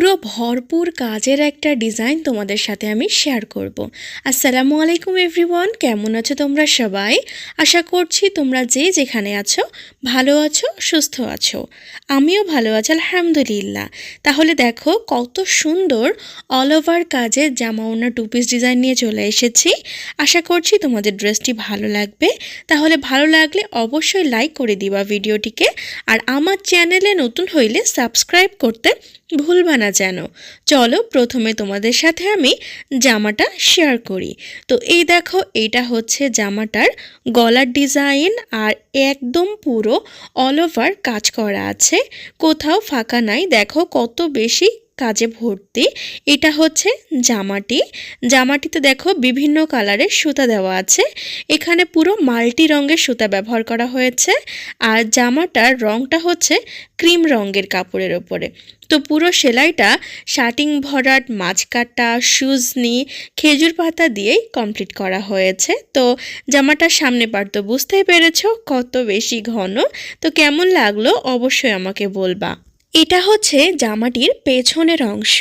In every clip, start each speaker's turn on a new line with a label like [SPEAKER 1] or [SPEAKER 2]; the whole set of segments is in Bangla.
[SPEAKER 1] পুরো ভরপুর কাজের একটা ডিজাইন তোমাদের সাথে আমি শেয়ার করব। আসসালামু আলাইকুম এভরিওয়ান কেমন আছো তোমরা সবাই? আশা করছি তোমরা যে যেখানে আছো, ভালো আছো, সুস্থ আছো। আমিও ভালো আছি, আলহামদুলিল্লাহ। তাহলে দেখো কত সুন্দর অল ওভার কাজের জামা ওনা টু পিস ডিজাইন নিয়ে চলে এসেছি। আশা করছি তোমাদের ড্রেসটি ভালো লাগবে। তাহলে ভালো লাগলে অবশ্যই লাইক করে দিবা ভিডিওটিকে আর আমার চ্যানেলে নতুন হইলে সাবস্ক্রাইব করতে ভুলবা না। যেন। চলো প্রথমে তোমাদের সাথে আমি জামাটা শেয়ার করি। তো এই দেখো, এটা হচ্ছে জামাটার গলার ডিজাইন আর একদম পুরো অল ওভার কাজ করা আছে। কোথাও ফাঁকা নাই। দেখো কত বেশি কাজে ভর্তি। এটা হচ্ছে জামাটি। জামাটিতে দেখো বিভিন্ন কালারের সুতা দেওয়া আছে। এখানে পুরো মাল্টি রঙের সুতা ব্যবহার করা হয়েছে। আর জামাটার রংটা হচ্ছে ক্রিম রঙের কাপড়ের ওপরে। তো পুরো সেলাইটা শার্টিং ভরাট মাছ কাটা সুজনি, খেজুর পাতা দিয়েই কমপ্লিট করা হয়েছে। তো জামাটার সামনে পার তো বুঝতেই পেরেছ কত বেশি ঘন। তো কেমন লাগল অবশ্যই আমাকে বলবা। এটা হচ্ছে জামাটির পেছনের অংশ।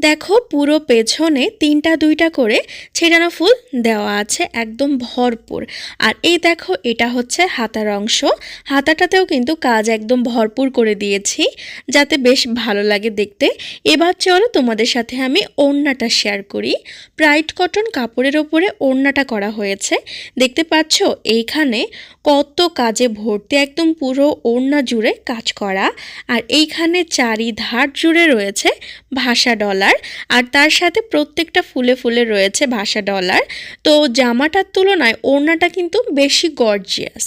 [SPEAKER 1] দেখো পুরো পেছনে তিনটা দুইটা করে ছেড়ানো ফুল দেওয়া আছে, একদম ভরপুর। আর এই দেখো এটা হচ্ছে হাতার অংশ। হাতাটাতেও কিন্তু কাজ একদম ভরপুর করে দিয়েছি, যাতে বেশ ভালো লাগে দেখতে। এবার চলো তোমাদের সাথে আমি ওড়নাটা শেয়ার করি। প্রাইট কটন কাপড়ের ওপরে ওড়নাটা করা হয়েছে। দেখতে পাচ্ছ? এইখানে কত কাজে ভর্তি, একদম পুরো ওড়না জুড়ে কাজ করা। আর এইখানে চারি ধার জুড়ে রয়েছে ভাষা ডলার আর তার সাথে প্রত্যেকটা ফুলে ফুলে রয়েছে ভাষা ডলার। তো জামাটার তুলনায় ওড়নাটা কিন্তু বেশি গর্জিয়াস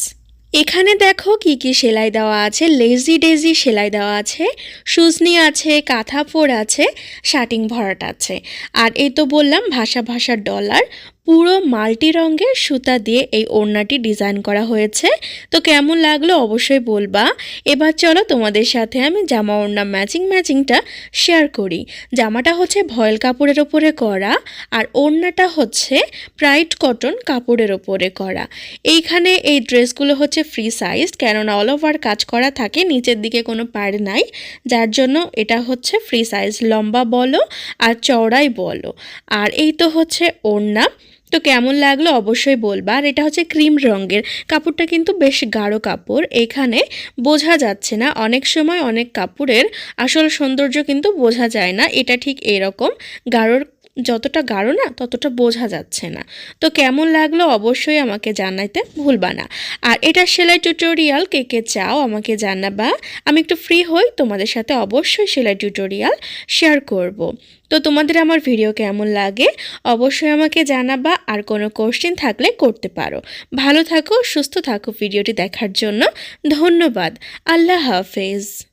[SPEAKER 1] এখানে দেখো কি কি সেলাই দেওয়া আছে লেজি ডেজি সেলাই দেওয়া আছে, সুজনি আছে, কাঁথা ফোর আছে শার্টিং ভরাট আছে। আর এই তো বললাম ভাষা ভাষার ডলার পুরো মাল্টি রঙের সুতা দিয়ে এই ওড়নাটি ডিজাইন করা হয়েছে। তো কেমন লাগল অবশ্যই বলবা। এবার চলো তোমাদের সাথে আমি জামা ওড়না ম্যাচিং ম্যাচিংটা শেয়ার করি। জামাটা হচ্ছে ভয়েল কাপড়ের ওপরে করা আর ওড়নাটা হচ্ছে প্রাইট কটন কাপড়ের ওপরে করা। এইখানে এই ড্রেসগুলো হচ্ছে ফ্রি সাইজ কেননা অল ওভার কাজ করা থাকে, নিচের দিকে কোনো পাড় নাই। যার জন্য এটা হচ্ছে ফ্রি সাইজ। লম্বা বলো আর চওড়াই বলো। আর এই তো হচ্ছে ওড়না। তো কেমন লাগল অবশ্যই বলবা। আর এটা হচ্ছে ক্রিম রঙের। কাপড়টা কিন্তু বেশ গাঢ় কাপড়। এখানে বোঝা যাচ্ছে না, অনেক সময় অনেক কাপড়ের আসল সৌন্দর্য কিন্তু বোঝা যায় না। এটা ঠিক এরকম। গাঢ়র যতটা গাঢ় না, ততটা বোঝা যাচ্ছে না। তো কেমন লাগল অবশ্যই আমাকে জানাইতে ভুলবা না। আর এটা সেলাই টিউটোরিয়াল কে কে চাও আমাকে জানাবা। আমি একটু ফ্রি হই, তোমাদের সাথে অবশ্যই সেলাই টিউটোরিয়াল শেয়ার করব। তো তোমাদের আমার ভিডিও কেমন লাগে, অবশ্যই আমাকে জানাবা। আর কোনো কোশ্চেন থাকলে করতে পারো। ভালো থাকো, সুস্থ থাকো ভিডিওটি দেখার জন্য। ধন্যবাদ। আল্লাহ হাফেজ।